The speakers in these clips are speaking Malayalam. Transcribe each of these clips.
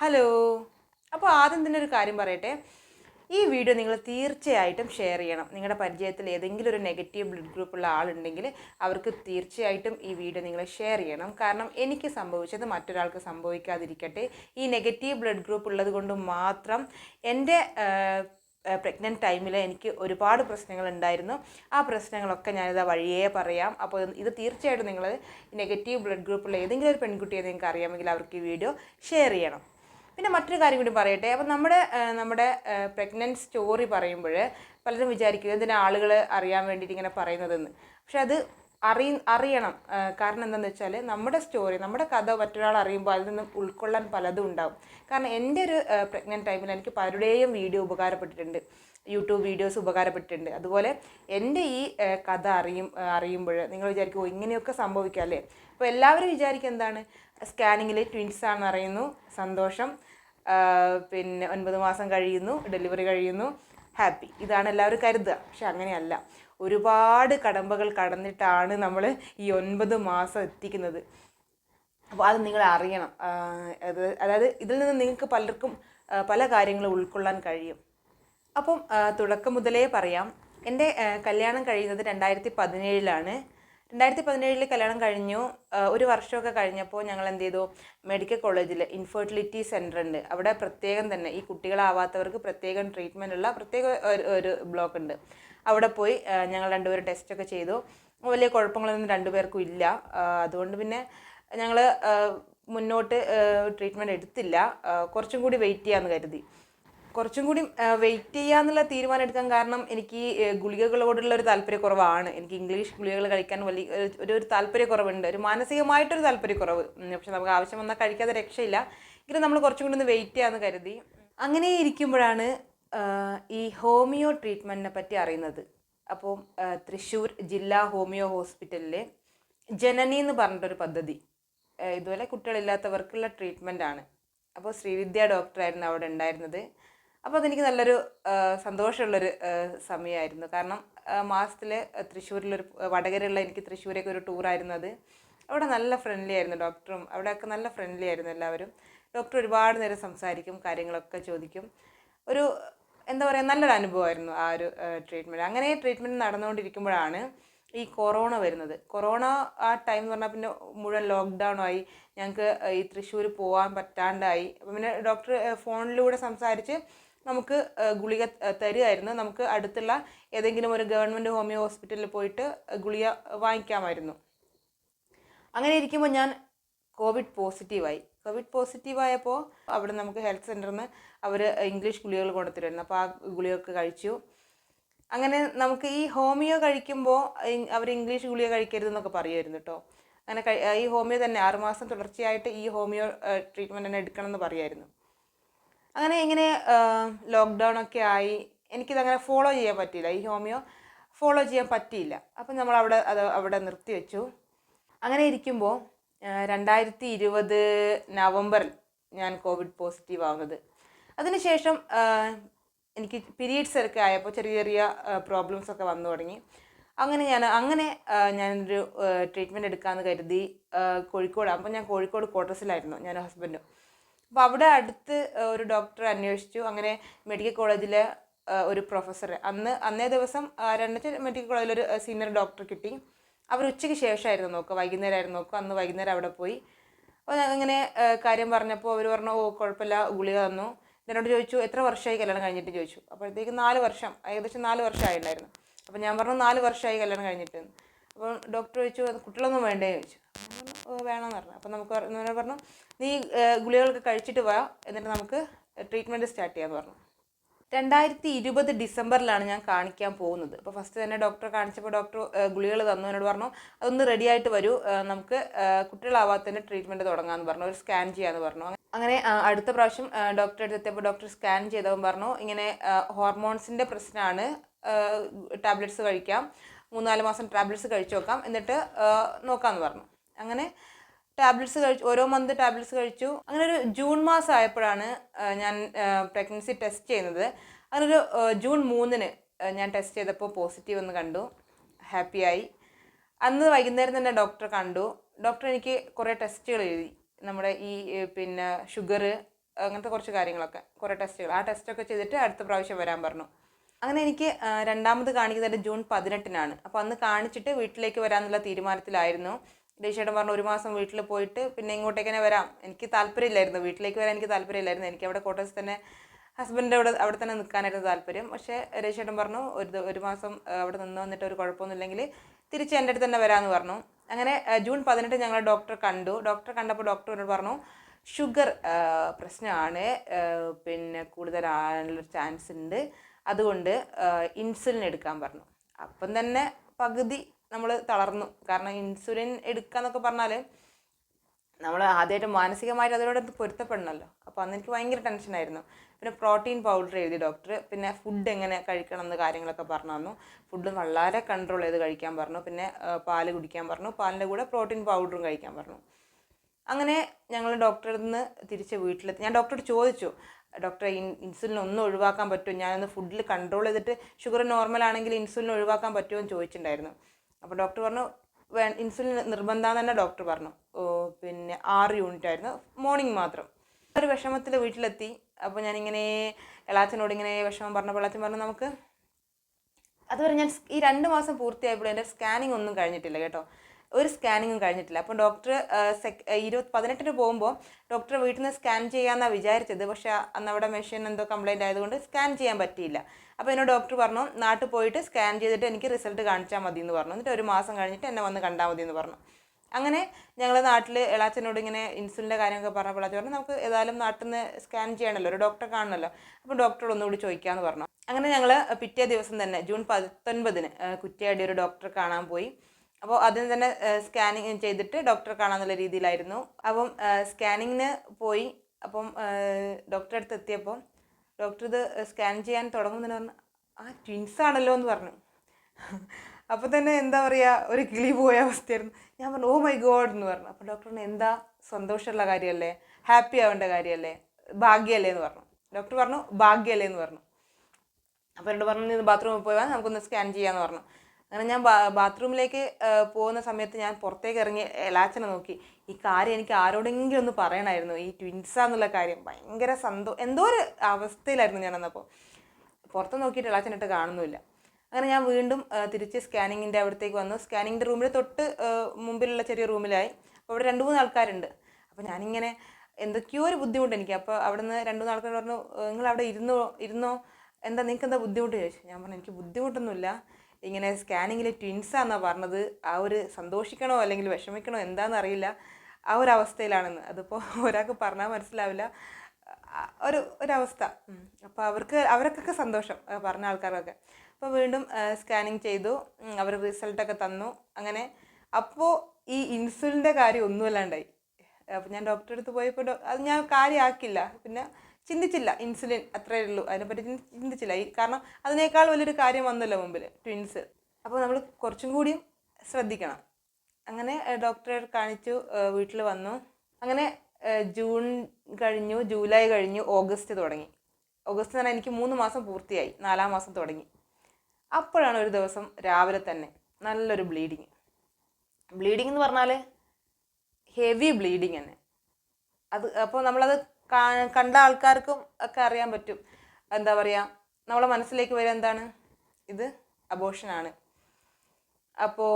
ഹലോ. അപ്പോൾ ആദ്യം തന്നെ ഒരു കാര്യം പറയട്ടെ. ഈ വീഡിയോ നിങ്ങൾ തീർച്ചയായിട്ടും ഷെയർ ചെയ്യണം. നിങ്ങളുടെ പരിചയത്തിൽ ഏതെങ്കിലും ഒരു നെഗറ്റീവ് ബ്ലഡ് ഗ്രൂപ്പുള്ള ആളുണ്ടെങ്കിൽ അവർക്ക് തീർച്ചയായിട്ടും ഈ വീഡിയോ നിങ്ങൾ ഷെയർ ചെയ്യണം. കാരണം എനിക്ക് സംഭവിച്ചത് മറ്റൊരാൾക്ക് സംഭവിക്കാതിരിക്കട്ടെ. ഈ നെഗറ്റീവ് ബ്ലഡ് ഗ്രൂപ്പ് ഉള്ളത് കൊണ്ട് മാത്രം എന്റെ പ്രഗ്നന്റ് ടൈമിൽ എനിക്ക് ഒരുപാട് പ്രശ്നങ്ങൾ ഉണ്ടായിരുന്നു. ആ പ്രശ്നങ്ങളൊക്കെ ഞാനിത് വഴിയേ പറയാം. അപ്പോൾ ഇത് തീർച്ചയായിട്ടും നിങ്ങൾ നെഗറ്റീവ് ബ്ലഡ് ഗ്രൂപ്പുള്ള ഏതെങ്കിലും ഒരു പെൺകുട്ടിയെ നിങ്ങൾക്ക് അറിയാമെങ്കിൽ അവർക്ക് ഈ വീഡിയോ ഷെയർ ചെയ്യണം. പിന്നെ മറ്റൊരു കാര്യം കൂടി പറയട്ടെ. അപ്പം നമ്മുടെ നമ്മുടെ പ്രഗ്നന്റ് സ്റ്റോറി പറയുമ്പോൾ പലരും വിചാരിക്കും എന്തിനാ ആളുകൾ അറിയാൻ വേണ്ടിയിട്ട് ഇങ്ങനെ പറയുന്നതെന്ന്. പക്ഷെ അത് അറി അറിയണം. കാരണം എന്താണെന്ന് വെച്ചാൽ നമ്മുടെ സ്റ്റോറി നമ്മുടെ കഥ മറ്റൊരാൾ അറിയുമ്പോൾ അതിൽ നിന്നും ഉൾക്കൊള്ളാൻ പലതും ഉണ്ടാവും. കാരണം എന്റെ ഒരു പ്രഗ്നന്റ് ടൈമിൽ എനിക്ക് പലരുടെയും വീഡിയോ ഉപകാരപ്പെട്ടിട്ടുണ്ട്. യൂട്യൂബ് വീഡിയോസ് ഉപകാരപ്പെട്ടിട്ടുണ്ട്. അതുപോലെ എന്റെ ഈ കഥ അറിയും അറിയുമ്പോൾ നിങ്ങൾ വിചാരിക്കുമോ ഇങ്ങനെയൊക്കെ സംഭവിക്കാം അല്ലേ? അപ്പോൾ എല്ലാവരും വിചാരിക്കും എന്താണ്? സ്കാനിങ്ങിൽ ട്വിൻസ് ആണെന്ന് അറിയുന്നു. സന്തോഷം. പിന്നെ ഒൻപത് മാസം കഴിയുന്നു. ഡെലിവറി കഴിയുന്നു. ഹാപ്പി. ഇതാണ് എല്ലാവരും കരുതുക. പക്ഷെ അങ്ങനെയല്ല. ഒരുപാട് കടമ്പകൾ കടന്നിട്ടാണ് നമ്മൾ ഈ ഒൻപത് മാസം എത്തിക്കുന്നത്. അപ്പോൾ അത് നിങ്ങൾ അറിയണം. അത് അതായത് ഇതിൽ നിന്ന് നിങ്ങൾക്ക് പലർക്കും പല കാര്യങ്ങളും ഉൾക്കൊള്ളാൻ കഴിയും. അപ്പം തുടക്കം മുതലേ പറയാം. എന്റെ കല്യാണം കഴിയുന്നത് രണ്ടായിരത്തി പതിനേഴിലാണ്. രണ്ടായിരത്തി പതിനേഴിൽ കല്യാണം കഴിഞ്ഞു. ഒരു വർഷമൊക്കെ കഴിഞ്ഞപ്പോൾ ഞങ്ങൾ എന്ത് ചെയ്തു മെഡിക്കൽ കോളേജിൽ ഇൻഫെർട്ടിലിറ്റി സെന്റർ ഉണ്ട്. അവിടെ പ്രത്യേകം തന്നെ ഈ കുട്ടികളാവാത്തവർക്ക് പ്രത്യേകം ട്രീറ്റ്മെന്റ് ഉള്ള പ്രത്യേക ഒരു ബ്ലോക്ക് ഉണ്ട്. അവിടെ പോയി ഞങ്ങൾ രണ്ടുപേരും ടെസ്റ്റൊക്കെ ചെയ്തു. വലിയ കുഴപ്പങ്ങളൊന്നും രണ്ടുപേർക്കും ഇല്ല. അതുകൊണ്ട് പിന്നെ ഞങ്ങൾ മുന്നോട്ട് ട്രീറ്റ്മെന്റ് എടുത്തില്ല. കുറച്ചും കൂടി വെയിറ്റ് ചെയ്യാമെന്ന് കരുതി. കുറച്ചും കൂടി വെയിറ്റ് ചെയ്യാന്നുള്ള തീരുമാനം എടുക്കാൻ കാരണം എനിക്ക് ഗുളികകളോടുള്ള ഒരു താല്പര്യക്കുറവാണ്. എനിക്ക് ഇംഗ്ലീഷ് ഗുളികകൾ കഴിക്കാൻ വലിയ ഒരു- ഒരു താല്പര്യക്കുറവുണ്ട്. ഒരു മാനസികമായിട്ടൊരു താല്പര്യക്കുറവ്. പക്ഷെ നമുക്ക് ആവശ്യം വന്നാൽ കഴിക്കാതെ രക്ഷയില്ല. എങ്കിലും നമ്മൾ കുറച്ചും കൂടി ഒന്ന് വെയിറ്റ് ചെയ്യാമെന്ന് കരുതി. അങ്ങനെ ഇരിക്കുമ്പോഴാണ് ഈ ഹോമിയോ ട്രീറ്റ്മെന്റിനെ പറ്റി അറിയുന്നത്. അപ്പോൾ തൃശ്ശൂർ ജില്ലാ ഹോമിയോ ഹോസ്പിറ്റലിലെ ജനനി എന്ന് പറഞ്ഞിട്ടൊരു പദ്ധതി. ഇതുപോലെ കുട്ടികളില്ലാത്തവർക്കുള്ള ട്രീറ്റ്മെന്റ് ആണ്. അപ്പോൾ ശ്രീവിദ്യ ഡോക്ടറായിരുന്നു അവിടെ ഉണ്ടായിരുന്നത്. അപ്പോൾ അതെനിക്ക് നല്ലൊരു സന്തോഷമുള്ളൊരു സമയമായിരുന്നു കാരണം മാസത്തിൽ തൃശ്ശൂരിലൊരു വടകരയുള്ള എനിക്ക് തൃശ്ശൂരേക്ക് ഒരു ടൂറായിരുന്നു അത്. അവിടെ നല്ല ഫ്രണ്ട്ലി ആയിരുന്നു ഡോക്ടറും അവിടെയൊക്കെ നല്ല ഫ്രണ്ട്ലി ആയിരുന്നു എല്ലാവരും. ഡോക്ടർ ഒരുപാട് നേരം സംസാരിക്കും കാര്യങ്ങളൊക്കെ ചോദിക്കും. ഒരു എന്താ പറയുക നല്ലൊരു അനുഭവമായിരുന്നു ആ ഒരു ട്രീറ്റ്മെന്റ് അങ്ങനെ ട്രീറ്റ്മെന്റ് നടന്നുകൊണ്ടിരിക്കുമ്പോഴാണ് ഈ കൊറോണ വരുന്നത്. കൊറോണ ആ ടൈം എന്ന് പറഞ്ഞാൽ പിന്നെ മുഴുവൻ ലോക്ക്ഡൗൺ ആയി. ഞങ്ങൾക്ക് ഈ തൃശ്ശൂർ പോകാൻ പറ്റാണ്ടായി. അപ്പം പിന്നെ ഡോക്ടർ ഫോണിലൂടെ സംസാരിച്ച് നമുക്ക് ഗുളിക തരുമായിരുന്നു. നമുക്ക് അടുത്തുള്ള ഏതെങ്കിലും ഒരു ഗവൺമെന്റ് ഹോമിയോ ഹോസ്പിറ്റലിൽ പോയിട്ട് ഗുളിക വാങ്ങിക്കാമായിരുന്നു. അങ്ങനെ ഇരിക്കുമ്പോൾ ഞാൻ കോവിഡ് പോസിറ്റീവായി. കോവിഡ് പോസിറ്റീവായപ്പോൾ അവിടെ നമുക്ക് ഹെൽത്ത് സെന്ററിൽ നിന്ന് അവർ ഇംഗ്ലീഷ് ഗുളികകൾ കൊണ്ടുത്തരുമായിരുന്നു അപ്പോൾ ആ ഗുളികയൊക്കെ കഴിച്ചു. അങ്ങനെ നമുക്ക് ഈ ഹോമിയോ കഴിക്കുമ്പോൾ അവർ ഇംഗ്ലീഷ് ഗുളിക കഴിക്കരുത് എന്നൊക്കെ പറയുമായിരുന്നു കേട്ടോ. അങ്ങനെ ഈ ഹോമിയോ തന്നെ ആറുമാസം തുടർച്ചയായിട്ട് ഈ ഹോമിയോ ട്രീറ്റ്മെന്റ് തന്നെ എടുക്കണം എന്ന് പറയുമായിരുന്നു. അങ്ങനെ ഇങ്ങനെ ലോക്ക്ഡൗൺ ഒക്കെ ആയി. എനിക്കിതങ്ങനെ ഫോളോ ചെയ്യാൻ പറ്റിയില്ല. ഈ ഹോമിയോ ഫോളോ ചെയ്യാൻ പറ്റിയില്ല. അപ്പം നമ്മൾ അവിടെ അത് അവിടെ നിർത്തി വെച്ചു അങ്ങനെ ഇരിക്കുമ്പോൾ രണ്ടായിരത്തി ഇരുപത് നവംബറിൽ ഞാൻ കോവിഡ് പോസിറ്റീവ് ആവുന്നത്. അതിനുശേഷം എനിക്ക് പീരീഡ്സ് ഒക്കെ ആയപ്പോൾ ചെറിയ ചെറിയ പ്രോബ്ലംസ് ഒക്കെ വന്നു തുടങ്ങി. അങ്ങനെ ഞാൻ അങ്ങനെ ഞാനൊരു ട്രീറ്റ്മെന്റ് എടുക്കാമെന്ന് കരുതി കോഴിക്കോട്. അപ്പോൾ ഞാൻ കോഴിക്കോട് ക്വാർട്ടേഴ്സിലായിരുന്നു ഞാൻ ഹസ്ബൻഡും അപ്പോൾ അവിടെ അടുത്ത് ഒരു ഡോക്ടറെ അന്വേഷിച്ചു. അങ്ങനെ മെഡിക്കൽ കോളേജിലെ ഒരു പ്രൊഫസർ. അന്ന് അന്നേ ദിവസം രണ്ടാഴ്ച മെഡിക്കൽ കോളേജിൽ ഒരു സീനിയർ ഡോക്ടർ കിട്ടി. അവർ ഉച്ചയ്ക്ക് ശേഷമായിരുന്നു നോക്കുക. വൈകുന്നേരമായിരുന്നു നോക്കുക. അന്ന് വൈകുന്നേരം അവിടെ പോയി. അപ്പോൾ അങ്ങനെ കാര്യം പറഞ്ഞപ്പോൾ അവർ പറഞ്ഞു ഓ കുഴപ്പമില്ല. ഗുളിക തന്നു. എന്നോട് ചോദിച്ചു എത്ര വർഷമായി കല്യാണം കഴിഞ്ഞിട്ട്? ചോദിച്ചു. അപ്പോഴത്തേക്ക് നാല് വർഷം ഏകദേശം നാല് വർഷമായിട്ടുണ്ടായിരുന്നു. അപ്പോൾ ഞാൻ പറഞ്ഞു നാല് വർഷമായി കല്യാണം കഴിഞ്ഞിട്ട്. അപ്പോൾ ഡോക്ടർ ചോദിച്ചു "അത് കുട്ടികളൊന്നും വേണ്ടേ? ചോദിച്ചു. വേണമെന്ന് പറഞ്ഞു. അപ്പോൾ നമുക്ക് എന്ന് പറഞ്ഞു നീ ഗുളികകളൊക്കെ കഴിച്ചിട്ട് വാ. എന്നിട്ട് നമുക്ക് ട്രീറ്റ്മെന്റ് സ്റ്റാർട്ട് ചെയ്യാമെന്ന് പറഞ്ഞു. രണ്ടായിരത്തി ഇരുപത് ഡിസംബറിലാണ് ഞാൻ കാണിക്കാൻ പോകുന്നത്. അപ്പോൾ ഫസ്റ്റ് തന്നെ ഡോക്ടറെ കാണിച്ചപ്പോൾ ഡോക്ടർ ഗുളികൾ തന്നു. എന്നോട് പറഞ്ഞു അതൊന്ന് റെഡി ആയിട്ട് വരൂ. നമുക്ക് കുട്ടികളാവാത്തതിന്റെ ട്രീറ്റ്മെന്റ് തുടങ്ങാമെന്ന് പറഞ്ഞു. ഒരു സ്കാൻ ചെയ്യാമെന്ന് പറഞ്ഞു. അങ്ങനെ അടുത്ത പ്രാവശ്യം ഡോക്ടറെ അടുത്ത് എത്തിയപ്പോൾ ഡോക്ടർ സ്കാൻ ചെയ്തവൻ പറഞ്ഞു ഇങ്ങനെ ഹോർമോൺസിന്റെ പ്രശ്നമാണ് ടാബ്ലറ്റ്സ് കഴിക്കാം. മൂന്നാൽ മാസം ടാബ്ലറ്റ്സ് കഴിച്ചു നോക്കാം. എന്നിട്ട് നോക്കാമെന്ന് പറഞ്ഞു. അങ്ങനെ ടാബ്ലറ്റ്സ് കഴിച്ചു ഓരോ മന്ത് ടാബ്ലറ്റ്സ് കഴിച്ചു. അങ്ങനെ ഒരു ജൂൺ മാസം ആയപ്പോഴാണ് ഞാൻ പ്രഗ്നൻസി ടെസ്റ്റ് ചെയ്യുന്നത്. അങ്ങനൊരു ജൂൺ മൂന്നിന് ഞാൻ ടെസ്റ്റ് ചെയ്തപ്പോൾ പോസിറ്റീവ് എന്ന് കണ്ടു. ഹാപ്പിയായി അന്ന് വൈകുന്നേരം തന്നെ ഡോക്ടർ കണ്ടു. ഡോക്ടർ എനിക്ക് കുറേ ടെസ്റ്റുകൾ എഴുതി. നമ്മുടെ ഈ പിന്നെ ഷുഗർ അങ്ങനത്തെ കുറച്ച് കാര്യങ്ങളൊക്കെ കുറേ ടെസ്റ്റുകൾ ആ ടെസ്റ്റൊക്കെ ചെയ്തിട്ട് അടുത്ത പ്രാവശ്യം വരാൻ പറഞ്ഞു. അങ്ങനെ എനിക്ക് രണ്ടാമത് കാണിക്കുന്നത് ജൂൺ പതിനെട്ടിനാണ്. അപ്പോൾ അന്ന് കാണിച്ചിട്ട് വീട്ടിലേക്ക് വരാമെന്നുള്ള തീരുമാനത്തിലായിരുന്നു. രേഷേട്ടൻ പറഞ്ഞു ഒരു മാസം വീട്ടിൽ പോയിട്ട് പിന്നെ ഇങ്ങോട്ടേക്ക് തന്നെ വരാം. എനിക്ക് താല്പര്യമില്ലായിരുന്നു. വീട്ടിലേക്ക് വരാൻ എനിക്ക് താല്പര്യമില്ലായിരുന്നു. എനിക്ക് അവിടെ കോട്ടേഴ്സ് തന്നെ ഹസ്ബൻഡിന്റെ അവിടെ അവിടെ തന്നെ നിൽക്കാനായിരുന്നു താല്പര്യം. പക്ഷേ രേഷേട്ടൻ പറഞ്ഞു ഒരു ഒരു മാസം അവിടെ നിന്ന് വന്നിട്ട് ഒരു കുഴപ്പമൊന്നുമില്ലെങ്കിൽ തിരിച്ച് എന്റെ അടുത്ത് തന്നെ വരാമെന്ന് പറഞ്ഞു. അങ്ങനെ ജൂൺ പതിനെട്ട് ഞങ്ങൾ ഡോക്ടർ കണ്ടു. ഡോക്ടറെ കണ്ടപ്പോൾ ഡോക്ടർ എന്നോട് പറഞ്ഞു ഷുഗർ പ്രശ്നമാണ്. പിന്നെ കൂടുതലാകാനുള്ള ചാൻസ് ഉണ്ട്. അതുകൊണ്ട് ഇൻസുലിൻ എടുക്കാൻ പറഞ്ഞു. അപ്പം തന്നെ പകുതി നമ്മൾ തളർന്നു. കാരണം ഇൻസുലിൻ എടുക്കുക എന്നൊക്കെ പറഞ്ഞാൽ നമ്മൾ ആദ്യമായിട്ട് മാനസികമായിട്ട് അതിനോട് പൊരുത്തപ്പെടണമല്ലോ അപ്പോൾ അന്ന് എനിക്ക് ഭയങ്കര ടെൻഷനായിരുന്നു പിന്നെ പ്രോട്ടീൻ പൗഡർ എഴുതി ഡോക്ടർ പിന്നെ ഫുഡ് എങ്ങനെ കഴിക്കണം എന്ന് കാര്യങ്ങളൊക്കെ പറഞ്ഞു തന്നു. ഫുഡ് വളരെ കൺട്രോൾ ചെയ്ത് കഴിക്കാൻ പറഞ്ഞു. പിന്നെ പാൽ കുടിക്കാൻ പറഞ്ഞു. പാലിന്റെ കൂടെ പ്രോട്ടീൻ പൗഡറും കഴിക്കാൻ പറഞ്ഞു. അങ്ങനെ ഞങ്ങൾ ഡോക്ടറിൽ നിന്ന് തിരിച്ച് വീട്ടിലെത്തി. ഞാൻ ഡോക്ടറോട് ചോദിച്ചു ഡോക്ടറെ ഇൻ ഇൻസുലിൻ ഒന്നും ഒഴിവാക്കാൻ പറ്റുമോ? ഞാനൊന്ന് ഫുഡിൽ കൺട്രോൾ ചെയ്തിട്ട് ഷുഗർ നോർമൽ ആണെങ്കിൽ ഇൻസുലിൻ ഒഴിവാക്കാൻ പറ്റുമോ? എന്ന് ചോദിച്ചിട്ടുണ്ടായിരുന്നു. അപ്പോൾ ഡോക്ടർ പറഞ്ഞു വേ ഇൻസുലിൻ നിർബന്ധമാണെന്ന് തന്നെ ഡോക്ടർ പറഞ്ഞു. പിന്നെ ആറ് യൂണിറ്റ് ആയിരുന്നു. മോർണിംഗ് മാത്രം. ഒരു വിഷമത്തിൽ വീട്ടിലെത്തി. അപ്പോൾ ഞാനിങ്ങനെ എളാച്ചനോട് ഇങ്ങനെ വിഷമം പറഞ്ഞപ്പോൾ എളാച്ചൻ പറഞ്ഞു നമുക്ക് അതുവരെ ഞാൻ ഈ രണ്ട് മാസം പൂർത്തിയായപ്പോൾ എന്റെ സ്കാനിങ് ഒന്നും കഴിഞ്ഞിട്ടില്ല കേട്ടോ. ഒരു സ്കാനിങ്ങും കഴിഞ്ഞിട്ടില്ല. അപ്പോൾ ഡോക്ടർ സെക് ഇരുപത് പതിനെട്ടിന് പോകുമ്പോൾ ഡോക്ടർ വീട്ടിൽ നിന്ന് സ്കാൻ ചെയ്യാമെന്നാണ് വിചാരിച്ചത്. പക്ഷേ അന്ന് അവിടെ മെഷീൻ എന്തോ കംപ്ലൈന്റ് ആയതുകൊണ്ട് സ്കാൻ ചെയ്യാൻ പറ്റിയില്ല. അപ്പോൾ എന്നോട് ഡോക്ടർ പറഞ്ഞു നാട്ടിൽ പോയിട്ട് സ്കാൻ ചെയ്തിട്ട് എനിക്ക് റിസൾട്ട് കാണിച്ചാൽ മതി എന്ന് പറഞ്ഞു. എന്നിട്ട് ഒരു മാസം കഴിഞ്ഞിട്ട് എന്നെ വന്ന് കണ്ടാൽ മതി എന്ന് പറഞ്ഞു. അങ്ങനെ ഞങ്ങൾ നാട്ടിൽ എളാച്ചനോട് ഇങ്ങനെ ഇൻസുലിന്റെ കാര്യമൊക്കെ പറഞ്ഞപ്പോൾ അച്ഛൻ പറഞ്ഞു നമുക്ക് ഏതായാലും നാട്ടിൽ നിന്ന് സ്കാൻ ചെയ്യണമല്ലോ ഒരു ഡോക്ടറെ കാണണമല്ലോ അപ്പോൾ ഡോക്ടറോട് ഒന്നുകൂടി ചോദിക്കാമെന്ന് പറഞ്ഞു. അങ്ങനെ ഞങ്ങൾ പിറ്റേ ദിവസം തന്നെ ജൂൺ പത്തൊൻപതിന് കുറ്റിയാടി ഒരു ഡോക്ടറെ കാണാൻ പോയി. അപ്പോൾ അതിന് തന്നെ സ്കാനിങ് ചെയ്തിട്ട് ഡോക്ടറെ കാണാമെന്നുള്ള രീതിയിലായിരുന്നു. അപ്പം സ്കാനിങ്ങിന് പോയി അപ്പം ഡോക്ടറെ അടുത്ത് എത്തിയപ്പോൾ ഡോക്ടർ ഇത് സ്കാൻ ചെയ്യാൻ തുടങ്ങുന്നതിന് പറഞ്ഞു ആ ട്വിൻസ് ആണല്ലോ എന്ന് പറഞ്ഞു. അപ്പോൾ തന്നെ എന്താ പറയുക ഒരു കിളി പോയ അവസ്ഥയായിരുന്നു. ഞാൻ പറഞ്ഞു ഓ മൈ ഗോഡ് എന്ന് പറഞ്ഞു. അപ്പോൾ ഡോക്ടറിന് എന്താ സന്തോഷമുള്ള കാര്യമല്ലേ? ഹാപ്പി ആവേണ്ട കാര്യമല്ലേ? ഭാഗ്യമല്ലേ എന്ന് പറഞ്ഞു. ഡോക്ടർ പറഞ്ഞു ഭാഗ്യമല്ലേ എന്ന് പറഞ്ഞു. അപ്പോൾ എന്നോട് പറഞ്ഞു നീ ബാത്റൂമിൽ പോയി വാ നമുക്കൊന്ന് സ്കാൻ ചെയ്യാമെന്ന് പറഞ്ഞു. അങ്ങനെ ഞാൻ ബാത്റൂമിലേക്ക് പോകുന്ന സമയത്ത് ഞാൻ പുറത്തേക്ക് ഇറങ്ങി എലാച്ചനെ നോക്കി. ഈ കാര്യം എനിക്ക് ആരോടെങ്കിലും ഒന്ന് പറയണമായിരുന്നു ഈ ട്വിൻസാന്നുള്ള കാര്യം ഭയങ്കര സന്തോ എന്തോ ഒരു അവസ്ഥയിലായിരുന്നു ഞാൻ അന്നപ്പോൾ. പുറത്ത് നോക്കിയിട്ട് എലാച്ചനിട്ട് കാണുന്നില്ല അങ്ങനെ ഞാൻ വീണ്ടും തിരിച്ച് സ്കാനിങ്ങിന്റെ അവിടത്തേക്ക് വന്നു. സ്കാനിങ്ങിന്റെ റൂമിൽ തൊട്ട് മുമ്പിലുള്ള ചെറിയ റൂമിലായി. അപ്പോൾ അവിടെ രണ്ട് മൂന്ന് ആൾക്കാരുണ്ട്. അപ്പോൾ ഞാനിങ്ങനെ എന്തൊക്കെയോ ഒരു ബുദ്ധിമുട്ട് എനിക്ക്. അപ്പോൾ അവിടെ നിന്ന് രണ്ട് മൂന്ന് ആൾക്കാർ പറഞ്ഞു നിങ്ങൾ അവിടെ ഇരുന്നോ ഇരുന്നോ? എന്താ നിങ്ങൾക്ക് എന്താ ബുദ്ധിമുട്ട്? ചോദിച്ചു. ഞാൻ പറഞ്ഞു എനിക്ക് ബുദ്ധിമുട്ടൊന്നുമില്ല. ഇങ്ങനെ സ്കാനിങ്ങിൽ ട്വിൻസാന്നാണ് പറഞ്ഞത്. ആ ഒരു സന്തോഷിക്കണോ അല്ലെങ്കിൽ വിഷമിക്കണോ എന്താണെന്ന് അറിയില്ല. ആ ഒരു അവസ്ഥയിലാണെന്ന്. അതിപ്പോൾ ഒരാൾക്ക് പറഞ്ഞാൽ മനസ്സിലാവില്ല. ഒരു ഒരവസ്ഥ. അപ്പോൾ അവർക്ക് അവർക്കൊക്കെ സന്തോഷം പറഞ്ഞ ആൾക്കാരൊക്കെ. അപ്പോൾ വീണ്ടും സ്കാനിങ് ചെയ്തു. അവർ റിസൾട്ടൊക്കെ തന്നു. അങ്ങനെ അപ്പോൾ ഈ ഇൻസുലിന്റെ കാര്യം ഒന്നുമല്ലാണ്ടായി. അപ്പോൾ ഞാൻ ഡോക്ടറെ അടുത്ത് പോയപ്പോൾ അത് ഞാൻ കാര്യമാക്കില്ല പിന്നെ ചിന്തിച്ചില്ല ഇൻസുലിൻ അത്രയേ ഉള്ളൂ. അതിനെപ്പറ്റി ചിന്തിച്ചില്ല. കാരണം അതിനേക്കാൾ വലിയൊരു കാര്യം വന്നല്ലോ മുമ്പിൽ ട്വിൻസ് അപ്പോൾ നമ്മൾ കുറച്ചും കൂടിയും ശ്രദ്ധിക്കണം. അങ്ങനെ ഡോക്ടറെ കാണിച്ചു വീട്ടിൽ വന്നു. അങ്ങനെ ജൂൺ കഴിഞ്ഞു ജൂലൈ കഴിഞ്ഞു ഓഗസ്റ്റ് തുടങ്ങി. ഓഗസ്റ്റ് പറഞ്ഞാൽ എനിക്ക് മൂന്ന് മാസം പൂർത്തിയായി. നാലാം മാസം തുടങ്ങി. അപ്പോഴാണ് ഒരു ദിവസം രാവിലെ തന്നെ നല്ലൊരു ബ്ലീഡിങ് ബ്ലീഡിങ് എന്ന് പറഞ്ഞാൽ ഹെവി ബ്ലീഡിങ് തന്നെ. അത് അപ്പോൾ നമ്മളത് കണ്ട ആൾക്കാർക്കും ഒക്കെ അറിയാൻ പറ്റും. എന്താ പറയുക നമ്മളെ മനസ്സിലേക്ക് വരിക എന്താണ്? ഇത് അബോഷനാണ് അപ്പോൾ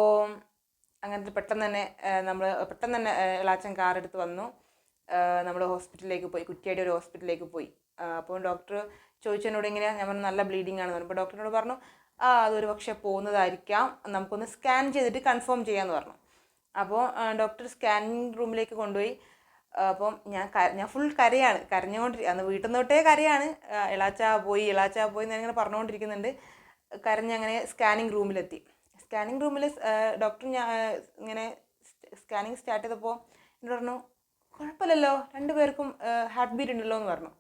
അങ്ങനത്തെ പെട്ടെന്ന് തന്നെ നമ്മൾ പെട്ടെന്ന് തന്നെ ഇളാച്ചൻ കാർ എടുത്ത് വന്നു. നമ്മൾ ഹോസ്പിറ്റലിലേക്ക് പോയി കുറ്റിയായിട്ട് ഒരു ഹോസ്പിറ്റലിലേക്ക് പോയി. അപ്പോൾ ഡോക്ടർ ചോദിച്ചതിനോട് ഇങ്ങനെയാണ് ഞാൻ പറഞ്ഞു നല്ല ബ്ലീഡിങ് പറഞ്ഞു. അപ്പോൾ ഡോക്ടറിനോട് പറഞ്ഞു ആ അതൊരു പക്ഷേ പോകുന്നതായിരിക്കാം. നമുക്കൊന്ന് സ്കാൻ ചെയ്തിട്ട് കൺഫേം ചെയ്യാമെന്ന് പറഞ്ഞു. അപ്പോൾ ഡോക്ടർ സ്കാനിങ് റൂമിലേക്ക് കൊണ്ടുപോയി. അപ്പം ഞാൻ ഞാൻ ഫുൾ കരയാണ്. കരഞ്ഞുകൊണ്ടിരി അന്ന് വീട്ടിൽ നിന്ന് തൊട്ടേ കരയാണ്. ഇളാച്ചാ പോയി ഇളാച്ച പോയി എന്ന് ഇങ്ങനെ പറഞ്ഞുകൊണ്ടിരിക്കുന്നുണ്ട് കരഞ്ഞങ്ങനെ സ്കാനിങ് റൂമിലെത്തി സ്കാനിങ് റൂമിൽ ഡോക്ടർ ഞാൻ ഇങ്ങനെ സ്കാനിങ് സ്റ്റാർട്ട് ചെയ്തപ്പോൾ എന്നോട് പറഞ്ഞു കുഴപ്പമില്ലല്ലോ രണ്ടുപേർക്കും ഹാർട്ട് ബീറ്റ് ഉണ്ടല്ലോ എന്ന് പറഞ്ഞു.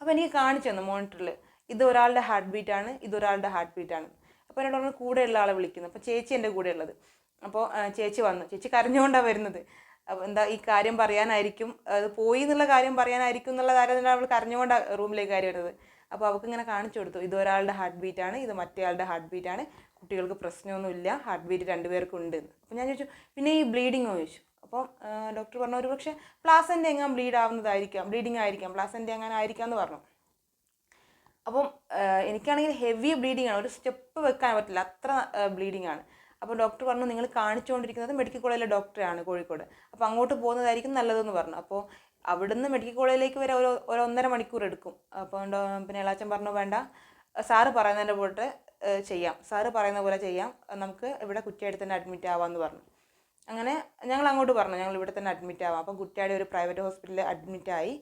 അപ്പോൾ എനിക്ക് കാണിച്ചു തന്നു മോണിറ്ററിൽ ഇത് ഒരാളുടെ ഹാർട്ട് ബീറ്റ് ആണ് ഇത് ഒരാളുടെ ഹാർട്ട് ബീറ്റ് ആണ്. അപ്പോൾ എന്നോട് പറഞ്ഞു കൂടെയുള്ള ആളെ വിളിക്കുന്നു. അപ്പോൾ ചേച്ചി എന്റെ കൂടെ ഉള്ളത് അപ്പോൾ ചേച്ചി വന്നു. ചേച്ചി കരഞ്ഞുകൊണ്ടാണ് വരുന്നത്. എന്താ ഈ കാര്യം പറയാനായിരിക്കും അത് പോയി എന്നുള്ള കാര്യം പറയാനായിരിക്കും എന്നുള്ള കാര്യം അവൾ കരഞ്ഞുകൊണ്ട് റൂമിലേക്ക് കയറി വരുന്നത്. അപ്പോൾ അവൾക്ക് ഇങ്ങനെ കാണിച്ചു കൊടുത്തു ഇത് ഒരാളുടെ ഹാർട്ട് ബീറ്റ് ആണ് ഇത് മറ്റേ ആളുടെ ഹാർട്ട് ആണ് കുട്ടികൾക്ക് പ്രശ്നമൊന്നുമില്ല ഹാർട്ട് ബീറ്റ് രണ്ടുപേർക്കും ഉണ്ട്. അപ്പോൾ ഞാൻ ചോദിച്ചു പിന്നെ ഈ ബ്ലീഡിങ്ങോ ചോദിച്ചു. അപ്പോൾ ഡോക്ടർ പറഞ്ഞു ഒരു പക്ഷേ പ്ലാസന്റെ എങ്ങാൻ ബ്ലീഡ് ആവുന്നതായിരിക്കാം ബ്ലീഡിങ് ആയിരിക്കാം പ്ലാസന്റെ അങ്ങനെ ആയിരിക്കാം എന്ന് പറഞ്ഞു. അപ്പം എനിക്കാണെങ്കിൽ ഹെവി ബ്ലീഡിങ് ആണ് ഒരു സ്റ്റെപ്പ് വെക്കാൻ പറ്റില്ല അത്ര ബ്ലീഡിങ് ആണ്. അപ്പോൾ ഡോക്ടർ പറഞ്ഞു നിങ്ങൾ കാണിച്ചുകൊണ്ടിരിക്കുന്നത് മെഡിക്കൽ കോളേജിലെ ഡോക്ടറാണ് കോഴിക്കോട്. അപ്പോൾ അങ്ങോട്ട് പോകുന്നതായിരിക്കും നല്ലതെന്ന് പറഞ്ഞു. അപ്പോൾ അവിടുന്ന് മെഡിക്കൽ കോളേജിലേക്ക് വരെ ഒരു ഒരു ഒന്നര മണിക്കൂർ എടുക്കും. അപ്പോൾ പിന്നെ ഇളാച്ചൻ പറഞ്ഞു വേണ്ട. സാറ് പറയുന്നതിന്റെ പോലെ ചെയ്യാം. സാറ് പറയുന്ന പോലെ ചെയ്യാം. നമുക്ക് ഇവിടെ കുറ്റിയാടി തന്നെ അഡ്മിറ്റ് ആവാമെന്ന് പറഞ്ഞു. അങ്ങനെ ഞങ്ങൾ അങ്ങോട്ട് പറഞ്ഞു ഞങ്ങൾ ഇവിടെ തന്നെ അഡ്മിറ്റ് ആവാം. അപ്പം കുറ്റിയാടി ഒരു പ്രൈവറ്റ് ഹോസ്പിറ്റലിൽ അഡ്മിറ്റ് ആയി.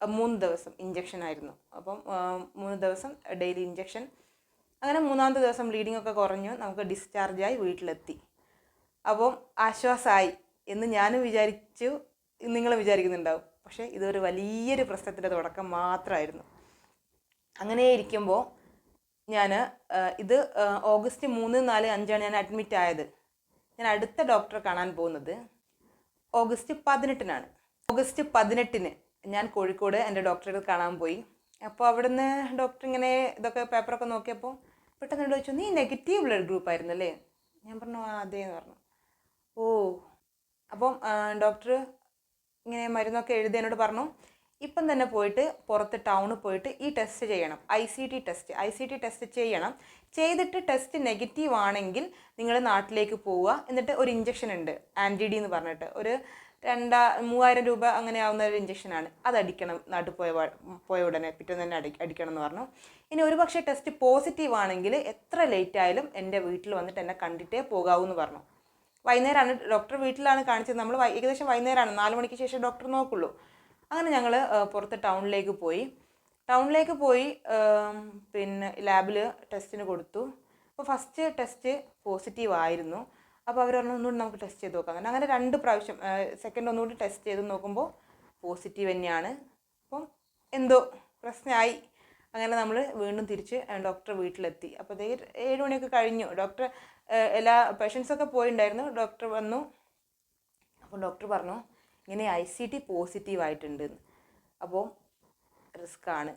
മൂന്ന് ദിവസം ഇഞ്ചക്ഷൻ ആയിരുന്നു. അപ്പം മൂന്ന് ദിവസം ഡെയിലി ഇഞ്ചക്ഷൻ അങ്ങനെ മൂന്നാമത്തെ ദിവസം ബ്ലീഡിംഗ് ഒക്കെ കുറഞ്ഞു. നമുക്ക് ഡിസ്ചാർജായി വീട്ടിലെത്തി. അപ്പം ആശ്വാസമായി എന്ന് ഞാനും വിചാരിച്ചു നിങ്ങൾ വിചാരിക്കുന്നുണ്ടാവും. പക്ഷേ ഇതൊരു വലിയൊരു പ്രശ്നത്തിന്റെ തുടക്കം മാത്രമായിരുന്നു. അങ്ങനെ ഇരിക്കുമ്പോൾ ഞാൻ ഇത് ഓഗസ്റ്റ് മൂന്ന് നാല് അഞ്ചാണ് ഞാൻ അഡ്മിറ്റ് ആയത്. ഞാൻ അടുത്ത ഡോക്ടറെ കാണാൻ പോകുന്നത് ഓഗസ്റ്റ് പതിനെട്ടിനാണ്. ഓഗസ്റ്റ് പതിനെട്ടിന് ഞാൻ കോഴിക്കോട് എന്റെ ഡോക്ടറെ കാണാൻ പോയി. അപ്പോൾ അവിടുന്ന് ഡോക്ടർ ഇങ്ങനെ ഇതൊക്കെ പേപ്പറൊക്കെ നോക്കിയപ്പോൾ പെട്ടെന്ന് എന്നോട് ചോദിച്ചു നീ നെഗറ്റീവ് ബ്ലഡ് ഗ്രൂപ്പ് ആയിരുന്നു അല്ലേ ഞാൻ പറഞ്ഞു ആ അതേ എന്ന് പറഞ്ഞു. ഓ. അപ്പം ഡോക്ടർ ഇങ്ങനെ മരുന്നൊക്കെ എഴുതി എന്നോട് പറഞ്ഞു. ഇപ്പം തന്നെ പോയിട്ട് പുറത്ത് ടൗണിൽ പോയിട്ട് ഈ ടെസ്റ്റ് ചെയ്യണം. I C T test I C T test ചെയ്യണം. ചെയ്തിട്ട് ടെസ്റ്റ് നെഗറ്റീവ് ആണെങ്കിൽ നിങ്ങൾ നാട്ടിലേക്ക് പോവുക. എന്നിട്ട് ഒരു ഇഞ്ചക്ഷൻ ഉണ്ട്. ആന്റി ഡി എന്ന് പറഞ്ഞിട്ട്. ഒരു രണ്ടാ മൂവായിരം രൂപ അങ്ങനെ ആവുന്ന ഒരു ഇഞ്ചക്ഷനാണ് അത് അടിക്കണം. നാട്ടിൽ പോയ പോയ ഉടനെ. പിറ്റേന്ന് തന്നെ അടി അടിക്കണം എന്ന് പറഞ്ഞു. ഇനി ഒരു പക്ഷേ ടെസ്റ്റ് പോസിറ്റീവ് ആണെങ്കിൽ എത്ര ലേറ്റ് ആയാലും എന്റെ വീട്ടിൽ വന്നിട്ട് എന്നെ കണ്ടിട്ടേ പോകാവൂ എന്ന് പറഞ്ഞു. വൈകുന്നേരമാണ് ഡോക്ടർ വീട്ടിലാണ് കാണിച്ചത്. നമ്മൾ ഏകദേശം വൈകുന്നേരമാണ് നാല് മണിക്ക് ശേഷം ഡോക്ടർ നോക്കുള്ളൂ. അങ്ങനെ ഞങ്ങൾ പുറത്ത് ടൗണിലേക്ക് പോയി. ടൗണിലേക്ക് പോയി പിന്നെ ലാബിൽ ടെസ്റ്റിന് കൊടുത്തു. അപ്പോൾ ഫസ്റ്റ് ടെസ്റ്റ് പോസിറ്റീവ് ആയിരുന്നു. അപ്പോൾ അവർ പറഞ്ഞു ഒന്നുകൂടി നമുക്ക് ടെസ്റ്റ് ചെയ്ത് നോക്കാം. അങ്ങനെ അങ്ങനെ രണ്ട് പ്രാവശ്യം സെക്കൻഡ് ഒന്നുകൂടി ടെസ്റ്റ് ചെയ്ത് നോക്കുമ്പോൾ പോസിറ്റീവ് തന്നെയാണ്. അപ്പം എന്തോ പ്രശ്നമായി. അങ്ങനെ നമ്മൾ വീണ്ടും തിരിച്ച് ഡോക്ടർ വീട്ടിലെത്തി. അപ്പോൾ ദേ ഏഴ് മണിയൊക്കെ കഴിഞ്ഞു. ഡോക്ടർ എല്ലാ പേഷ്യൻസൊക്കെ പോയിട്ടുണ്ടായിരുന്നു ഡോക്ടർ വന്നു. അപ്പോൾ ഡോക്ടർ പറഞ്ഞു ഇങ്ങനെ ഐ സി ടി പോസിറ്റീവ് ആയിട്ടുണ്ട്. അപ്പോൾ റിസ്ക് ആണ്.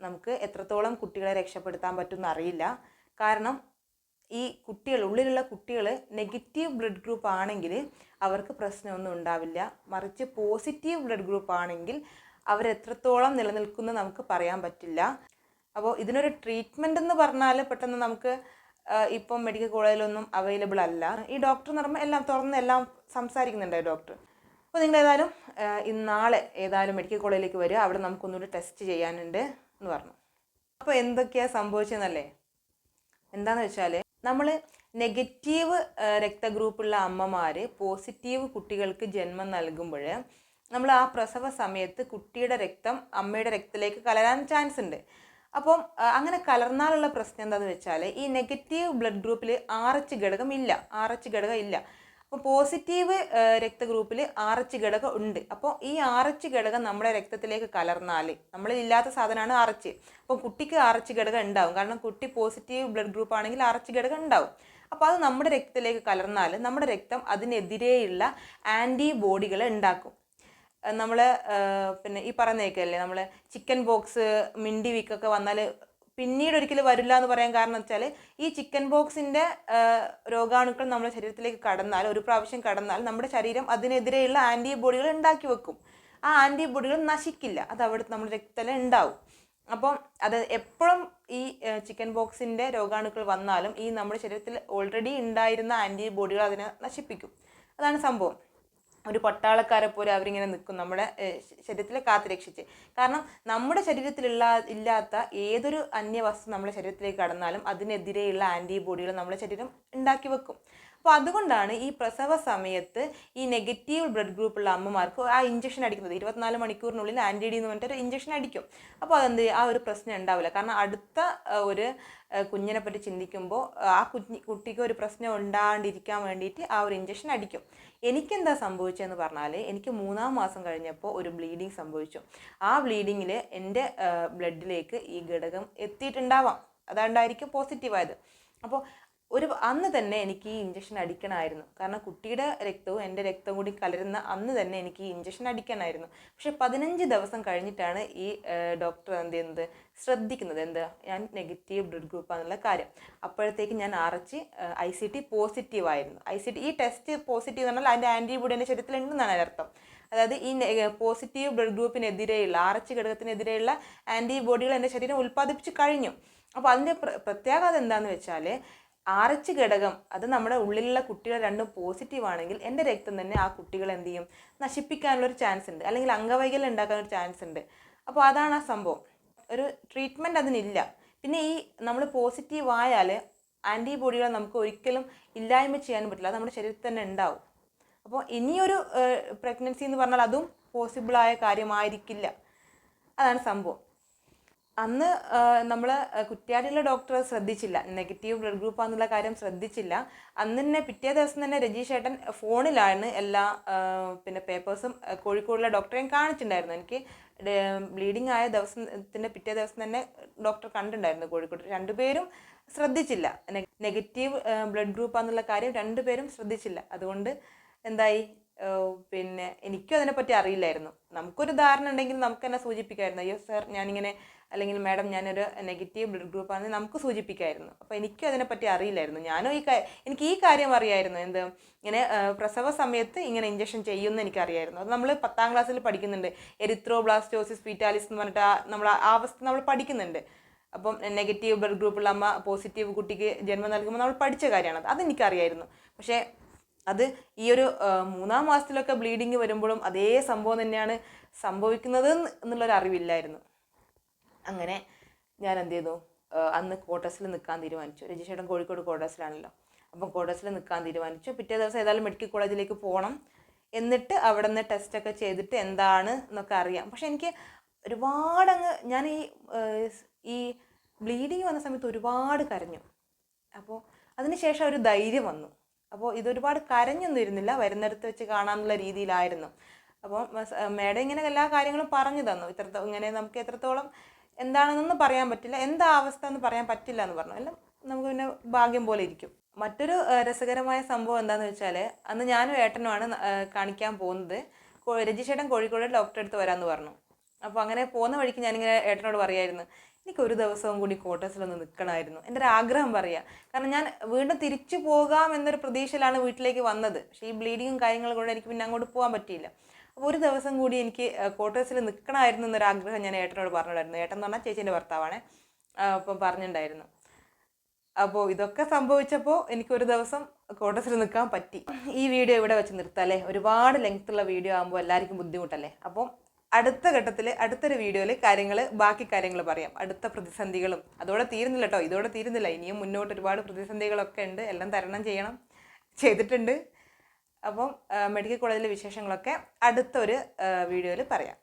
നമുക്ക് എത്രത്തോളം കുട്ടികളെ രക്ഷപ്പെടുത്താൻ പറ്റുമെന്ന് അറിയില്ല. കാരണം ഈ കുട്ടികൾ ഉള്ളിലുള്ള കുട്ടികൾ നെഗറ്റീവ് ബ്ലഡ് ഗ്രൂപ്പ് ആണെങ്കിൽ അവർക്ക് പ്രശ്നമൊന്നും ഉണ്ടാവില്ല. മറിച്ച് പോസിറ്റീവ് ബ്ലഡ് ഗ്രൂപ്പ് ആണെങ്കിൽ അവരെത്രത്തോളം നിലനിൽക്കുന്നു നമുക്ക് പറയാൻ പറ്റില്ല. അപ്പോൾ ഇതിനൊരു ട്രീറ്റ്മെന്റ് എന്ന് പറഞ്ഞാൽ പെട്ടെന്ന് നമുക്ക് ഇപ്പം മെഡിക്കൽ കോളേജിലൊന്നും അവൈലബിൾ അല്ല. ഈ ഡോക്ടർ എന്ന് പറയുമ്പോൾ എല്ലാം തുറന്ന് എല്ലാം സംസാരിക്കുന്നുണ്ട് ഡോക്ടർ അപ്പോൾ നിങ്ങൾ ഏതായാലും ഇന്ന് നാളെ ഏതായാലും മെഡിക്കൽ കോളേജിലേക്ക് വരിക. അവിടെ നമുക്കൊന്നുകൂടി ടെസ്റ്റ് ചെയ്യാനുണ്ട് എന്ന് പറഞ്ഞു. അപ്പോൾ എന്തൊക്കെയാണ് സംഭവിച്ചതെന്നല്ലേ? എന്താണെന്ന് വെച്ചാൽ നമ്മൾ നെഗറ്റീവ് രക്തഗ്രൂപ്പുള്ള അമ്മമാർ പോസിറ്റീവ് കുട്ടികൾക്ക് ജന്മം നൽകുമ്പോൾ നമ്മൾ ആ പ്രസവ സമയത്ത് കുട്ടിയുടെ രക്തം അമ്മയുടെ രക്തത്തിലേക്ക് കലരാൻ ചാൻസ് ഉണ്ട്. അപ്പം അങ്ങനെ കലർന്നാലുള്ള പ്രശ്നം എന്താണെന്ന് വെച്ചാൽ ഈ നെഗറ്റീവ് ബ്ലഡ് ഗ്രൂപ്പിൽ ആർ എച്ച് ഘടകം ഇല്ല ആർ എച്ച് ഘടകം ഇല്ല. അപ്പോൾ പോസിറ്റീവ് രക്തഗ്രൂപ്പിൽ ആർ എച്ച് ഘടകം ഉണ്ട്. അപ്പോൾ ഈ ആർ എച്ച് ഘടകം നമ്മുടെ രക്തത്തിലേക്ക് കലർന്നാൽ നമ്മളിൽ ഇല്ലാത്ത സാധനമാണ് ആർ എച്ച് അപ്പോൾ കുട്ടിക്ക് ആർ എച്ച് ഘടകം ഉണ്ടാവും. കാരണം കുട്ടി പോസിറ്റീവ് ബ്ലഡ് ഗ്രൂപ്പ് ആണെങ്കിൽ ആർ എച്ച് ഘടകം ഉണ്ടാവും. അപ്പോൾ അത് നമ്മുടെ രക്തത്തിലേക്ക് കലർന്നാൽ നമ്മുടെ രക്തം അതിനെതിരെയുള്ള ആന്റിബോഡികളെ ഉണ്ടാക്കും. നമ്മൾ പിന്നെ ഈ പറഞ്ഞേക്കല്ലേ നമ്മൾ ചിക്കൻ ബോക്സ് മിണ്ടി വീക്കൊക്കെ വന്നാൽ പിന്നീട് ഒരിക്കലും വരില്ല എന്ന് പറയാൻ കാരണം വെച്ചാൽ ഈ ചിക്കൻ ബോക്സിന്റെ രോഗാണുക്കൾ നമ്മുടെ ശരീരത്തിലേക്ക് കടന്നാൽ ഒരു പ്രാവശ്യം കടന്നാൽ നമ്മുടെ ശരീരം അതിനെതിരെയുള്ള ആന്റിബോഡികൾ ഉണ്ടാക്കി വെക്കും. ആ ആന്റിബോഡികൾ നശിക്കില്ല. അത് അവിടെ നമ്മുടെ രക്തത്തിൽ ഉണ്ടാവും. അപ്പം അത് എപ്പോഴും ഈ ചിക്കൻ ബോക്സിന്റെ രോഗാണുക്കൾ വന്നാലും ഈ നമ്മുടെ ശരീരത്തിൽ ഓൾറെഡി ഉണ്ടായിരുന്ന ആന്റിബോഡികൾ അതിനെ നശിപ്പിക്കും. അതാണ് സംഭവം. ഒരു പട്ടാളക്കാരെ പോലെ അവരിങ്ങനെ നിൽക്കും നമ്മുടെ ശരീരത്തിലെ കാത്തു രക്ഷിച്ച്. കാരണം നമ്മുടെ ശരീരത്തിലുള്ള ഇല്ലാത്ത ഏതൊരു അന്യവസ്തു നമ്മുടെ ശരീരത്തിലേക്ക് കടന്നാലും അതിനെതിരെയുള്ള ആന്റിബോഡികൾ നമ്മുടെ ശരീരം ഉണ്ടാക്കി വെക്കും. അപ്പോൾ അതുകൊണ്ടാണ് ഈ പ്രസവ സമയത്ത് ഈ നെഗറ്റീവ് ബ്ലഡ് ഗ്രൂപ്പുള്ള അമ്മമാർക്ക് ആ ഇഞ്ചക്ഷൻ അടിക്കുന്നത്. ഇരുപത്തിനാല് മണിക്കൂറിനുള്ളിൽ ആന്റി ഡി എന്ന് പറഞ്ഞിട്ട് ഒരു ഇഞ്ചക്ഷൻ അടിക്കും. അപ്പോൾ അതെന്ത് ആ ഒരു പ്രശ്നം ഉണ്ടാവില്ല. കാരണം അടുത്ത ഒരു കുഞ്ഞിനെ പറ്റി ചിന്തിക്കുമ്പോൾ ആ കുഞ്ഞി കുട്ടിക്ക് ഒരു പ്രശ്നം ഉണ്ടാണ്ടിരിക്കാൻ വേണ്ടിയിട്ട് ആ ഒരു ഇഞ്ചക്ഷൻ അടിക്കും. എനിക്കെന്താ സംഭവിച്ചതെന്ന് പറഞ്ഞാൽ എനിക്ക് മൂന്നാം മാസം കഴിഞ്ഞപ്പോൾ ഒരു ബ്ലീഡിങ് സംഭവിച്ചു. ആ ബ്ലീഡിങ്ങിൽ എന്റെ ബ്ലഡിലേക്ക് ഈ ഘടകം എത്തിയിട്ടുണ്ടാവാം. അതുകൊണ്ടായിരിക്കും പോസിറ്റീവായത്. അപ്പോൾ ഒരു അന്ന് തന്നെ എനിക്ക് ഈ ഇഞ്ചക്ഷൻ അടിക്കണമായിരുന്നു. കാരണം കുട്ടിയുടെ രക്തവും എന്റെ രക്തവും കൂടി കലരുന്ന അന്ന് തന്നെ എനിക്ക് ഈ ഇഞ്ചക്ഷൻ അടിക്കണമായിരുന്നു. പക്ഷേ പതിനഞ്ച് ദിവസം കഴിഞ്ഞിട്ടാണ് ഈ ഡോക്ടർ എന്ത് ചെയ്യുന്നത്? ശ്രദ്ധിക്കുന്നത്. എന്താ? ഞാൻ നെഗറ്റീവ് ബ്ലഡ് ഗ്രൂപ്പ് എന്നുള്ള കാര്യം. അപ്പോഴത്തേക്ക് ഞാൻ അരച്ച് ഐ സി ടി പോസിറ്റീവ് ആയിരുന്നു. ഐ സി ടി ഈ ടെസ്റ്റ് പോസിറ്റീവ് എന്ന് പറഞ്ഞാൽ അതിന്റെ ആന്റിബോഡി എന്റെ ശരീരത്തിൽ ഉണ്ടെന്നാണ് അതിനർത്ഥം അതായത് ഈ പോസിറ്റീവ് ബ്ലഡ് ഗ്രൂപ്പിനെതിരെയുള്ള ആർച്ച് ഘടകത്തിനെതിരെയുള്ള ആന്റിബോഡികൾ എന്റെ ശരീരം ഉൽപ്പാദിപ്പിച്ച് കഴിഞ്ഞു. അപ്പോൾ അതിന്റെ പ്ര- പ്രത്യേകത എന്താണെന്ന് വെച്ചാൽ ആർ എച്ച് ഘടകം അത് നമ്മുടെ ഉള്ളിലുള്ള കുട്ടികൾ രണ്ടും പോസിറ്റീവ് ആണെങ്കിൽ എന്റെ രക്തം തന്നെ ആ കുട്ടികൾ എന്ത് ചെയ്യും? നശിപ്പിക്കാനുള്ളൊരു ചാൻസ് ഉണ്ട്. അല്ലെങ്കിൽ അംഗവൈകല്യം ഉണ്ടാക്കാനൊരു ചാൻസ് ഉണ്ട്. അപ്പോൾ അതാണ് ആ സംഭവം. ഒരു ട്രീറ്റ്മെന്റ് അതിനില്ല. പിന്നെ ഈ നമ്മൾ പോസിറ്റീവ് ആയാൽ ആന്റിബോഡികൾ നമുക്ക് ഒരിക്കലും ഇല്ലായ്മ ചെയ്യാൻ പറ്റില്ല. അത് നമ്മുടെ ശരീരത്തിൽ തന്നെ ഉണ്ടാവും. അപ്പോൾ ഇനിയൊരു പ്രഗ്നൻസി എന്ന് പറഞ്ഞാൽ അതും പോസിബിളായ കാര്യമായിരിക്കില്ല. അതാണ് സംഭവം. അന്ന് നമ്മൾ കുറ്റ്യാടിയുള്ള ഡോക്ടർ ശ്രദ്ധിച്ചില്ല. നെഗറ്റീവ് ബ്ലഡ് ഗ്രൂപ്പ് ആണെന്നുള്ള കാര്യം ശ്രദ്ധിച്ചില്ല. അന്ന് തന്നെ പിറ്റേ ദിവസം തന്നെ രജീഷ് ഏട്ടൻ ഫോണിലാണ് എല്ലാ പിന്നെ പേപ്പേഴ്സും കോഴിക്കോടുള്ള ഡോക്ടറെയും കാണിച്ചിട്ടുണ്ടായിരുന്നു. എനിക്ക് ബ്ലീഡിങ് ആയ ദിവസത്തിന്റെ പിറ്റേ ദിവസം തന്നെ ഡോക്ടർ കണ്ടിട്ടുണ്ടായിരുന്നു കോഴിക്കോട്. രണ്ടുപേരും ശ്രദ്ധിച്ചില്ല. നെഗറ്റീവ് ബ്ലഡ് ഗ്രൂപ്പ് ആണെന്നുള്ള കാര്യം രണ്ടുപേരും ശ്രദ്ധിച്ചില്ല. അതുകൊണ്ട് എന്തായി? പിന്നെ എനിക്കും അതിനെപ്പറ്റി അറിയില്ലായിരുന്നു. നമുക്കൊരു ധാരണ ഉണ്ടെങ്കിൽ നമുക്ക് തന്നെ സൂചിപ്പിക്കായിരുന്നു. അയ്യോ സാർ ഞാനിങ്ങനെ അല്ലെങ്കിൽ മാഡം ഞാനൊരു നെഗറ്റീവ് ബ്ലഡ് ഗ്രൂപ്പ് ആണെന്ന് നമുക്ക് സൂചിപ്പിക്കായിരുന്നു. അപ്പോൾ എനിക്കും അതിനെപ്പറ്റി അറിയില്ലായിരുന്നു. ഞാനും ഈ എനിക്ക് ഈ കാര്യം അറിയായിരുന്നു. എന്ത്? ഇങ്ങനെ പ്രസവ സമയത്ത് ഇങ്ങനെ ഇഞ്ചക്ഷൻ ചെയ്യുമെന്ന് എനിക്കറിയായിരുന്നു. അത് നമ്മൾ പത്താം ക്ലാസ്സിൽ പഠിക്കുന്നുണ്ട്. എരിത്രോബ്ലാസ്റ്റോസിസ് പീറ്റാലിസ് എന്ന് പറഞ്ഞിട്ട് ആ നമ്മൾ ആ അവസ്ഥ നമ്മൾ പഠിക്കുന്നുണ്ട്. അപ്പം നെഗറ്റീവ് ബ്ലഡ് ഗ്രൂപ്പുള്ള അമ്മ പോസിറ്റീവ് കുട്ടിക്ക് ജന്മം നൽകുമ്പോൾ നമ്മൾ പഠിച്ച കാര്യമാണ്. അത് അതെനിക്കറിയായിരുന്നു പക്ഷേ അത് ഈ ഒരു മൂന്നാം മാസത്തിലൊക്കെ ബ്ലീഡിങ് വരുമ്പോഴും അതേ സംഭവം തന്നെയാണ് സംഭവിക്കുന്നത് എന്നുള്ളൊരു അറിവില്ലായിരുന്നു. അങ്ങനെ ഞാൻ എന്ത് ചെയ്തു? അന്ന് ക്വാർട്ടേഴ്സിൽ നിൽക്കാൻ തീരുമാനിച്ചു. രജിഷേട്ടൻ കോഴിക്കോട് ക്വാർട്ടേഴ്സിലാണല്ലോ അപ്പം ക്വാർട്ടേഴ്സിൽ നിൽക്കാൻ തീരുമാനിച്ചു. പിറ്റേ ദിവസം ഏതായാലും മെഡിക്കൽ കോളേജിലേക്ക് പോകണം എന്നിട്ട് അവിടെ നിന്ന് ടെസ്റ്റൊക്കെ ചെയ്തിട്ട് എന്താണ് എന്നൊക്കെ അറിയാം. പക്ഷെ എനിക്ക് ഒരുപാടങ്ങ് ഞാൻ ഈ ഈ ബ്ലീഡിങ് വന്ന സമയത്ത് ഒരുപാട് കരഞ്ഞു. അപ്പോൾ അതിനുശേഷം ഒരു ധൈര്യം വന്നു. അപ്പോൾ ഇതൊരുപാട് കരഞ്ഞൊന്നും ഇരുന്നില്ല വരുന്നിടത്ത് വെച്ച് കാണാമെന്നുള്ള രീതിയിലായിരുന്നു. അപ്പോൾ മേഡം ഇങ്ങനെ എല്ലാ കാര്യങ്ങളും പറഞ്ഞു തന്നു. ഇത്രത്തോ ഇങ്ങനെ നമുക്ക് എത്രത്തോളം എന്താണെന്നൊന്നും പറയാൻ പറ്റില്ല. എന്താ അവസ്ഥ എന്ന് പറയാൻ പറ്റില്ല എന്ന് പറഞ്ഞു. എല്ലാം നമുക്ക് പിന്നെ ഭാഗ്യം പോലെ ഇരിക്കും. മറ്റൊരു രസകരമായ സംഭവം എന്താണെന്ന് വെച്ചാൽ അന്ന് ഞാനും ഏട്ടനുമാണ് കാണിക്കാൻ പോകുന്നത്. രജിഷേട്ടൻ കോഴിക്കോട് ഡോക്ടറെ അടുത്ത് വരാമെന്ന് പറഞ്ഞു. അപ്പോൾ അങ്ങനെ പോകുന്ന വഴിക്ക് ഞാനിങ്ങനെ ഏട്ടനോട് പറയായിരുന്നു എനിക്ക് ഒരു ദിവസവും കൂടി ക്വാർട്ടേഴ്സിലൊന്ന് നിൽക്കണമായിരുന്നു എന്റെ ഒരു ആഗ്രഹം പറയുക കാരണം ഞാൻ വീണ്ടും തിരിച്ചു പോകാം എന്നൊരു പ്രതീക്ഷയിലാണ് വീട്ടിലേക്ക് വന്നത്. പക്ഷേ ഈ ബ്ലീഡിങ്ങും കാര്യങ്ങളും കൊണ്ട് എനിക്ക് പിന്നെ അങ്ങോട്ട് പോകാൻ പറ്റിയില്ല. അപ്പോൾ ഒരു ദിവസം കൂടി എനിക്ക് ക്വാർട്ടേഴ്സിൽ നിൽക്കണമായിരുന്നു എന്നൊരു ആഗ്രഹം ഞാൻ ഏട്ടനോട് പറഞ്ഞിട്ടുണ്ടായിരുന്നു. ഏട്ടൻ എന്ന് പറഞ്ഞാൽ ചേച്ചീന്റെ ഭർത്താവാണേ. അപ്പം പറഞ്ഞിട്ടുണ്ടായിരുന്നു. അപ്പോൾ ഇതൊക്കെ സംഭവിച്ചപ്പോൾ എനിക്ക് ഒരു ദിവസം ക്വാർട്ടേഴ്സിൽ നിൽക്കാൻ പറ്റി. ഈ വീഡിയോ ഇവിടെ വെച്ച് നിർത്താം അല്ലേ? ഒരുപാട് ലെങ്ത്തുള്ള വീഡിയോ ആകുമ്പോൾ എല്ലാവർക്കും ബുദ്ധിമുട്ടല്ലേ? അപ്പം അടുത്ത ഘട്ടത്തിൽ അടുത്തൊരു വീഡിയോയിൽ കാര്യങ്ങൾ ബാക്കി കാര്യങ്ങൾ പറയാം. അടുത്ത പ്രതിസന്ധികളും. അതോടെ തീരുന്നില്ല കേട്ടോ ഇതോടെ തീരുന്നില്ല. ഇനിയും മുന്നോട്ട് ഒരുപാട് പ്രതിസന്ധികളൊക്കെ ഉണ്ട്. എല്ലാം തരണം ചെയ്യണം. ചെയ്തിട്ടുണ്ട്. അപ്പം മെഡിക്കൽ കോളേജിലെ വിശേഷങ്ങളൊക്കെ അടുത്തൊരു വീഡിയോയിൽ പറയാം.